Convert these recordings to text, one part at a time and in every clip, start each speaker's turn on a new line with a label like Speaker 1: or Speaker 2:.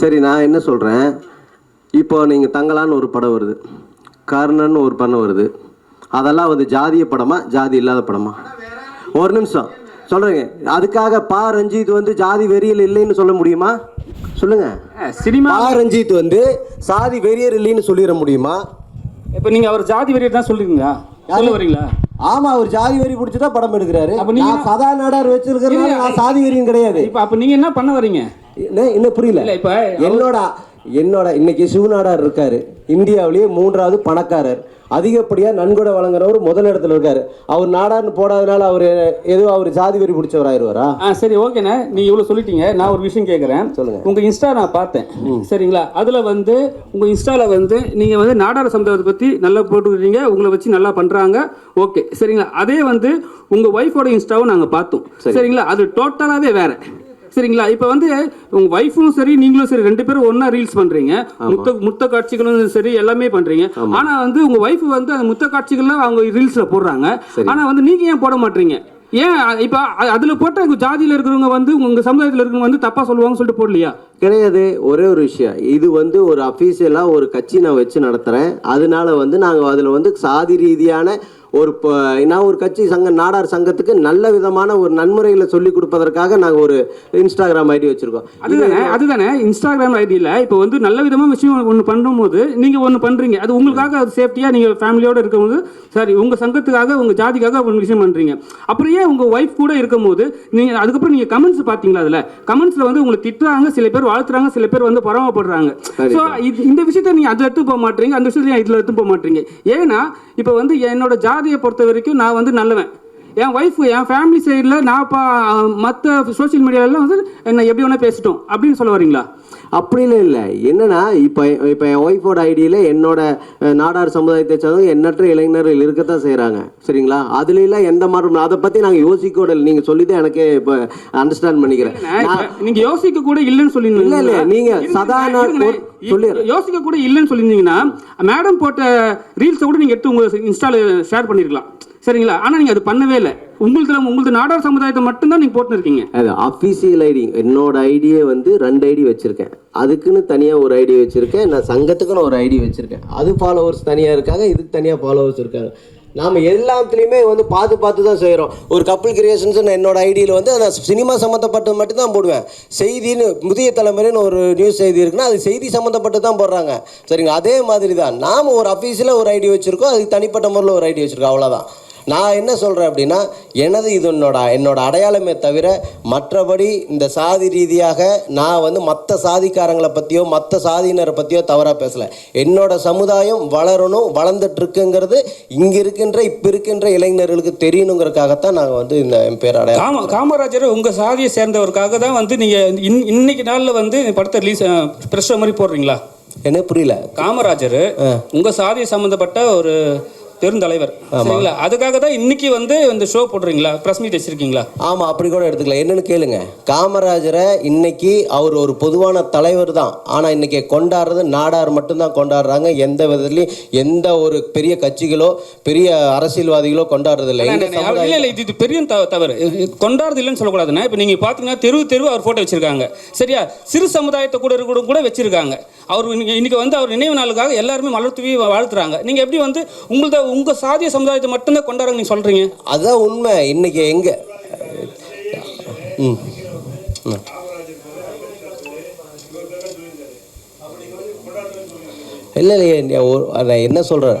Speaker 1: சரி நான் என்ன சொல்கிறேன் இப்போ நீங்கள் தங்கலான்னு ஒரு படம் வருது. கர்ணன் ஒரு படம் வருது. அதெல்லாம் வந்து ஜாதிய படமா ஜாதி இல்லாத படமா? ஒரு நிமிஷம். சொல்கிறேங்க அதுக்காக பா ரஞ்சித் வந்து ஜாதி வெறியல் இல்லைன்னு சொல்ல முடியுமா? சொல்லுங்க.
Speaker 2: சினிமா
Speaker 1: பா ரஞ்சித் வந்து சாதி வெறியர் இல்லைன்னு சொல்லிட முடியுமா?
Speaker 2: இப்போ நீங்க அவர் ஜாதி வெறியை தான் சொல்றீங்களா சொல்ல வரீங்களா?
Speaker 1: ஆமா அவர் ஜாதி வெறி பிடிச்சி தான் படம் எடுக்கிறாரு.
Speaker 2: அப்ப நீங்க-
Speaker 1: சதா நாடார் வச்சிருக்கிறதுனால சாதி வெறியும் கிடையாது.
Speaker 2: இப்போ அப்போ நீங்க என்ன பண்ண வரீங்க?
Speaker 1: என்ன இன்னும் புரியல.
Speaker 2: இப்போ
Speaker 1: என்னோட என்னோட இன்னைக்கு சிவநாடார் இருக்காரு. இந்தியாவிலேயே மூன்றாவது பணக்காரர். அதிகப்படியா நன்கொடை வழங்குறவர் முதல் இடத்துல இருக்காரு. அவர் நாடார்னு போடாதனால அவர் ஏதோ அவர் ஜாதி வெறி பிடிச்சவராயிருவாரா?
Speaker 2: ஆ சரி ஓகேண்ணே. நீங்க இவ்வளவு சொல்லிட்டீங்க. நான் ஒரு விஷயம் கேட்குறேன்
Speaker 1: சொல்லுங்க.
Speaker 2: உங்க இன்ஸ்டா நான் பார்த்தேன். சரிங்களா? அதுல வந்து உங்க இன்ஸ்டால வந்து நீங்க வந்து நாடார் சமுதாயத்தை பத்தி நல்லா போட்டுக்கிறீங்க. உங்களை வச்சு நல்லா பண்றாங்க. ஓகே. சரிங்களா? அதே வந்து உங்க ஒய்ஃபோட இன்ஸ்டாவும் நாங்க பார்த்தோம். சரிங்களா? அது டோட்டலாவே வேற. சரிங்களா? இப்போ வந்து உங்க ஒய்ஃபும் சரி நீங்களும் சரி ரெண்டு பேரும் ஒண்ணா ரீல்ஸ் பண்றீங்க. முத்த முத்த காட்சிகளும் சரி எல்லாமே பண்றீங்க. ஆனா வந்து உங்க ஒய்ஃப் வந்து அந்த முத்த காட்சிகள்ல அவங்க ரீல்ஸ்ல போடுறாங்க. ஆனா வந்து நீங்க ஏன் போட மாட்டீங்க? ஏன் இப்ப அதுல போட்ட ஜாதியில இருக்கிறவங்க வந்து உங்க சமுதாயத்துல இருக்கிறவங்க வந்து தப்பா சொல்லுவாங்கன்னு சொல்லிட்டு போடலையா?
Speaker 1: கிடையாது. ஒரே ஒரு விஷயம். இது வந்து ஒரு அஃபீஷியலாக ஒரு கட்சி நான் வச்சு நடத்துகிறேன் அதனால வந்து நாங்கள் அதில் வந்து சாதி ரீதியான ஒரு நான் ஒரு கட்சி சங்க நாடார் சங்கத்துக்கு நல்ல விதமான ஒரு நன்முறைகளை சொல்லி கொடுப்பதற்காக நாங்கள் ஒரு இன்ஸ்டாகிராம் ஐடி வச்சுருக்கோம்.
Speaker 2: அதுதானே அதுதானே இன்ஸ்டாகிராம் ஐடியில் இப்போ வந்து நல்ல விதமா விஷயம் ஒன்று பண்ணும்போது நீங்க ஒன்று பண்றீங்க. அது உங்களுக்காக அது சேஃப்டியா நீங்க ஃபேமிலியோட இருக்கும்போது சரி உங்க சங்கத்துக்காக உங்க ஜாதிக்காக ஒரு விஷயம் பண்றீங்க. அப்புறம் ஏன் உங்க ஒய்ஃப் கூட இருக்கும்போது நீங்க அதுக்கப்புறம் நீங்க கமெண்ட்ஸ் பாத்தீங்களா அதுல? கமெண்ட்ஸ்ல வந்து உங்களை திட்டுறாங்க சில பேர் வாழ்த்துறாங்க சில பேர் வந்து பராமப்படுறாங்க ஸோ இந்த விஷயத்தை நீங்க அதுல எடுத்து போக மாட்டீங்க அந்த விஷயத்தை நீங்க இதுல எடுத்து போக மாட்டீங்க? ஏன்னா இப்போ வந்து என்னோட ஜாதியை பொறுத்த வரைக்கும் நான் வந்து நல்லவன். என் ஒய்ஃப் என் ஃபேமிலி சைடில் நான் பா மற்ற சோஷியல் மீடியாலாம் வந்து என்ன எப்படி வேணால் பேசிட்டோம் அப்படின்னு சொல்ல வரீங்களா?
Speaker 1: அப்படின்னு இல்லை. என்னன்னா இப்போ இப்போ என் ஒய்ஃபோட ஐடியில் என்னோட நாடார் சமுதாயத்தை சேர்ந்தவங்க எண்ணற்ற இளைஞர்கள் இருக்கத்தான் செய்கிறாங்க சரிங்களா? அதுல எல்லாம் எந்த மாற்றம் அதை பற்றி நாங்கள் யோசிக்கூட இல்லை. நீங்கள் சொல்லி தான் எனக்கே இப்போ அண்டர்ஸ்டாண்ட் பண்ணிக்கிறேன். நான்
Speaker 2: நீங்க யோசிக்க கூட இல்லைன்னு சொல்லிருந்தீங்க
Speaker 1: இல்ல, இல்ல, நீங்க சதா.
Speaker 2: யோசிக்க கூட இல்லைன்னு சொல்லியிருந்தீங்கன்னா மேடம் போட்ட ரீல்ஸை கூட நீங்க எடுத்து உங்க இன்ஸ்டால ஷேர் பண்ணிருக்கலாம். சரிங்களா? ஆனால் நீங்கள் அது பண்ணவே இல்லை. உங்களது உங்களது நாடார் சமுதாயத்தை மட்டும்தான் நீங்கள் போட்டுருக்கீங்க
Speaker 1: அது அஃபீஷியல் ஐடி என்னோட ஐடியை வந்து ரெண்டு ஐடி வச்சுருக்கேன். அதுக்குன்னு தனியாக ஒரு ஐடி வச்சுருக்கேன். நான் சங்கத்துக்குன்னு ஒரு ஐடி வச்சுருக்கேன். அது ஃபாலோவர்ஸ் தனியாக இருக்காங்க இதுக்கு தனியாக ஃபாலோவர்ஸ் இருக்காங்க. நாம் எல்லாத்துலேயுமே வந்து பார்த்து பார்த்து தான் செய்கிறோம் ஒரு கப்புள் கிரியேஷன்ஸ் என்னோட ஐடியில் வந்து நான் சினிமா சம்மந்தப்பட்டது மட்டும் தான் போடுவேன். செய்தின்னு முதிய தலைமுறைன்னு ஒரு நியூஸ் செய்தி இருக்குன்னா அது செய்தி சம்மந்தப்பட்டு தான் போடுறாங்க. சரிங்க அதே மாதிரி தான் நாம் ஒரு அஃபீஷியலாக ஒரு ஐடி வச்சுருக்கோம் அதுக்கு தனிப்பட்ட முறையில் ஒரு ஐடி வச்சுருக்கோம். அவ்வளோதான் நான் என்ன சொல்கிறேன் அப்படின்னா எனது இது என்னோட என்னோட அடையாளமே தவிர மற்றபடி இந்த சாதி ரீதியாக நான் வந்து மற்ற சாதிக்காரங்களை பற்றியோ மற்ற சாதியினரை பற்றியோ தவறாக பேசலை. என்னோட சமுதாயம் வளரணும் வளர்ந்துட்டு இருக்குங்கிறது இங்கே இருக்கின்ற இப்போ இருக்கின்ற இளைஞர்களுக்கு தெரியணுங்கிறதுக்காகத்தான் நாங்கள் வந்து இந்த என் பேர் அடையாளம்
Speaker 2: காம காமராஜர் உங்க சாதியை சேர்ந்தவருக்காக தான் வந்து நீங்க இன் இன்னைக்கு நாள்ல வந்து படத்தை ரிலீஸ் ப்ரெஷ் மாதிரி போடுறீங்களா?
Speaker 1: என்ன புரியல.
Speaker 2: காமராஜர் உங்க சாதியை சம்பந்தப்பட்ட ஒரு பெருந்தலைவர். சரிங்களா? அதுக்காக தான் இன்னைக்கு வந்து இந்த ஷோ போடுறீங்களா பிரஸ் மீட் வச்சிருக்கீங்களா?
Speaker 1: ஆமாம் அப்படி கூட எடுத்துக்கலாம். என்னன்னு கேளுங்க. காமராஜரை இன்னைக்கு அவர் ஒரு பொதுவான தலைவர் தான். ஆனால் இன்னைக்கு கொண்டாடுறது நாடார் மட்டும்தான் கொண்டாடுறாங்க. எந்த விதத்துலையும் எந்த ஒரு பெரிய கட்சிகளோ பெரிய அரசியல்வாதிகளோ கொண்டாடுறது இல்லை
Speaker 2: இல்ல இது இது பெரிய தவ- தவறு. கொண்டாடுறது இல்லைன்னு சொல்லக்கூடாதுண்ணா. இப்போ நீங்க பாத்தீங்கன்னா தெரு தெரு அவர் போட்டோ வச்சிருக்காங்க. சரியா? சிறு சமுதாயத்தை கூட கூட கூட வச்சிருக்காங்க. அவர் இன்னைக்கு வந்து அவர் நினைவு நாளுக்காக எல்லாருமே மலர் தூவி வாழ்த்துறாங்க. நீங்க எப்படி வந்து உங்களத உங்க சாதிய சமுதாயத்தை மட்டும்தான் கொண்டாடுங்க நீங்க சொல்றீங்க?
Speaker 1: அதுதான் உண்மை. இன்னைக்கு எங்க? ம். இல்லை இல்லையே ஒரு- நான் என்ன சொல்கிறேன்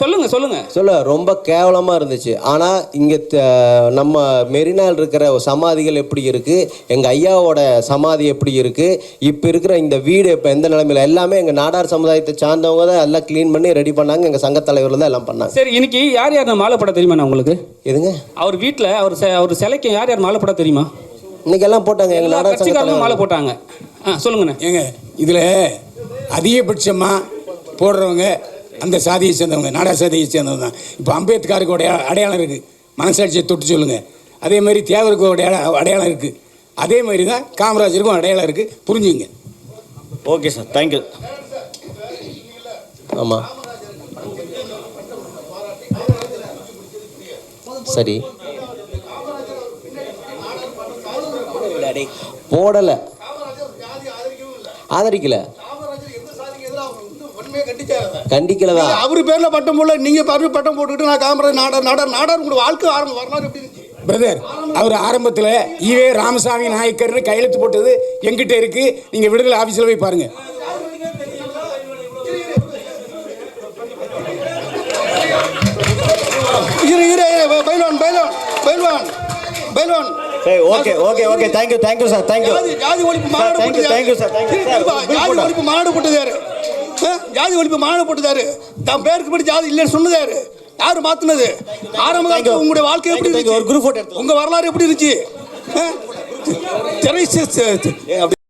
Speaker 2: சொல்லுங்க சொல்லுங்க.
Speaker 1: சொல்ல ரொம்ப கேவலமாக இருந்துச்சு. ஆனால் இங்கே நம்ம மெரினால் இருக்கிற சமாதிகள் எப்படி இருக்குது எங்கள் ஐயாவோட சமாதி எப்படி இருக்குது இப்போ இருக்கிற இந்த வீடு இப்போ எந்த நிலைமையில்? எல்லாமே எங்கள் நாடார் சமுதாயத்தை சார்ந்தவங்க தான் எல்லாம் க்ளீன் பண்ணி ரெடி பண்ணாங்க. எங்கள் சங்கத் தலைவரில் தான் எல்லாம் பண்ணாங்க.
Speaker 2: சரி இன்னைக்கு யார் யார் மாலை போட தெரியுமா உங்களுக்கு?
Speaker 1: எதுங்க?
Speaker 2: அவர் வீட்டில் அவர் செ- அவர் சிலைக்கு யார் யார் மாலை போட தெரியுமா?
Speaker 1: இன்னைக்கு எல்லாம் போட்டாங்க எங்கள் நாடார் சங்க
Speaker 2: கட்சிக்காரங்களும் மாலை போட்டாங்க. ஆ சொல்லுங்கண்ணே.
Speaker 3: ஏங்க இதில் அதிகபட்சமாக போடுறவங்க அந்த சாதியை சேர்ந்தவங்க நாடா சாதியை சேர்ந்தவங்க தான். இப்போ அம்பேத்கருக்கு உடைய அடையாளம் இருக்குது மனசாட்சியை தொட்டு சொல்லுங்கள் அதே மாதிரி தேவருக்கு உடைய அடையாளம் இருக்குது அதே மாதிரி தான் காமராஜருக்கும் அடையாளம் இருக்குது புரிஞ்சுங்க.
Speaker 4: ஓகே சார் தேங்க்யூ
Speaker 1: ஆமாம் சரி. போடலை. ஆதரிக்கலை. கண்டிக்கல தான்
Speaker 5: அவர் பேர்ல பட்டம் போடல நீங்க பேர்ல பட்டம் போட்டுக்கிட்டு நான் காமராஜ் நாடார் நாடார் நாடார் உங்களுக்கு வாழ்க்கை ஆரம்பம் வரலாறு எப்படி இருந்துச்சு?
Speaker 3: பிரதர் அவர் ஆரம்பத்தில் ஈவே ராமசாமி நாயக்கர்னு கையெழுத்து போட்டது எங்கிட்ட இருக்குது நீங்கள் விடுதலை ஆஃபீஸில் போய் பாருங்கள்
Speaker 5: இரு இரு பைல்வான் பைல்வான் பைல்வான் பைல்வான்.
Speaker 4: சரி okay okay okay thank you thank you sir thank you
Speaker 5: ஜாதி ஒழிப்பு மாநாடு
Speaker 4: thank you,
Speaker 5: போட்டது
Speaker 4: thank you, sir, thank you.
Speaker 5: யாரு?
Speaker 4: Sir,
Speaker 5: இருப்பா,
Speaker 4: bill
Speaker 5: ஜாதி. ஒழிப்பு மாநாடு? ஜாதி ஒழிப்பு மாநாடு போட்டது யாரு தன் பேருக்கு படி ஜாதி இல்லைன்னு சொன்னது யாரு மாத்துனது ஆரம்ப. காலத்துல உங்களுடைய வாழ்க்கை எப்படி. இருந்துச்சு
Speaker 4: ஒரு எடுத்துக்கலாம்.
Speaker 5: உங்க வரலாறு எப்படி இருந்துச்சு? திரை